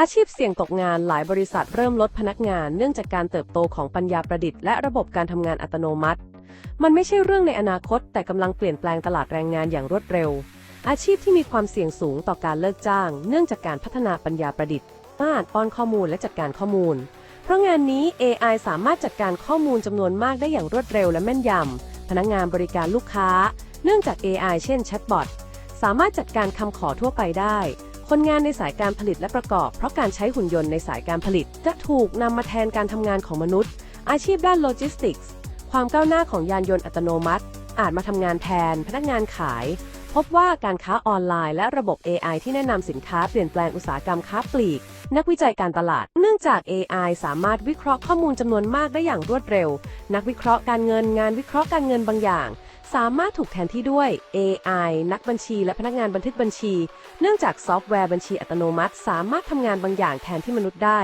อาชีพเสี่ยงตกงานหลายบริษัทเริ่มลดพนักงานเนื่องจากการเติบโตของปัญญาประดิษฐ์และระบบการทำงานอัตโนมัติ มันไม่ใช่เรื่องในอนาคต แต่กำลังเปลี่ยนแปลงตลาดแรงงานอย่างรวดเร็ว อาชีพที่มีความเสี่ยงสูงต่อการเลิกจ้าง เนื่องจากการพัฒนาปัญญาประดิษฐ์ต้านป้อนข้อมูลและจัดการข้อมูล เพราะงานนี้ AI สามารถจัดการข้อมูลจำนวนมากได้อย่างรวดเร็วและแม่นยำพนักงานบริการลูกค้า เนื่องจาก AI เช่นแชทบอทสามารถจัดการคำขอทั่วไปได้ คนงานในสายการผลิตและประกอบ เพราะการใช้หุ่นยนต์ในสายการผลิต จะถูกนำมาแทนการทำงานของมนุษย์ อาชีพด้านโลจิสติกส์ ความก้าวหน้าของยานยนต์อัตโนมัติ อาจมาทำงานแทน พนักงานขาย พบว่าการค้าออนไลน์และระบบ AI ที่แนะนำสินค้าเปลี่ยนแปลงอุตสาหกรรมค้าปลีก นักวิจัยการตลาด เนื่องจาก AI สามารถวิเคราะห์ข้อมูลจำนวนมากได้อย่างรวดเร็ว นักวิเคราะห์การเงินงานวิเคราะห์การเงินบางอย่าง สามารถถูกแทนที่ด้วย AI นักบัญชีและพนักงานบันทึกบัญชี เนื่องจากซอฟต์แวร์บัญชีอัตโนมัติ สามารถทำงานบางอย่างแทนที่มนุษย์ได้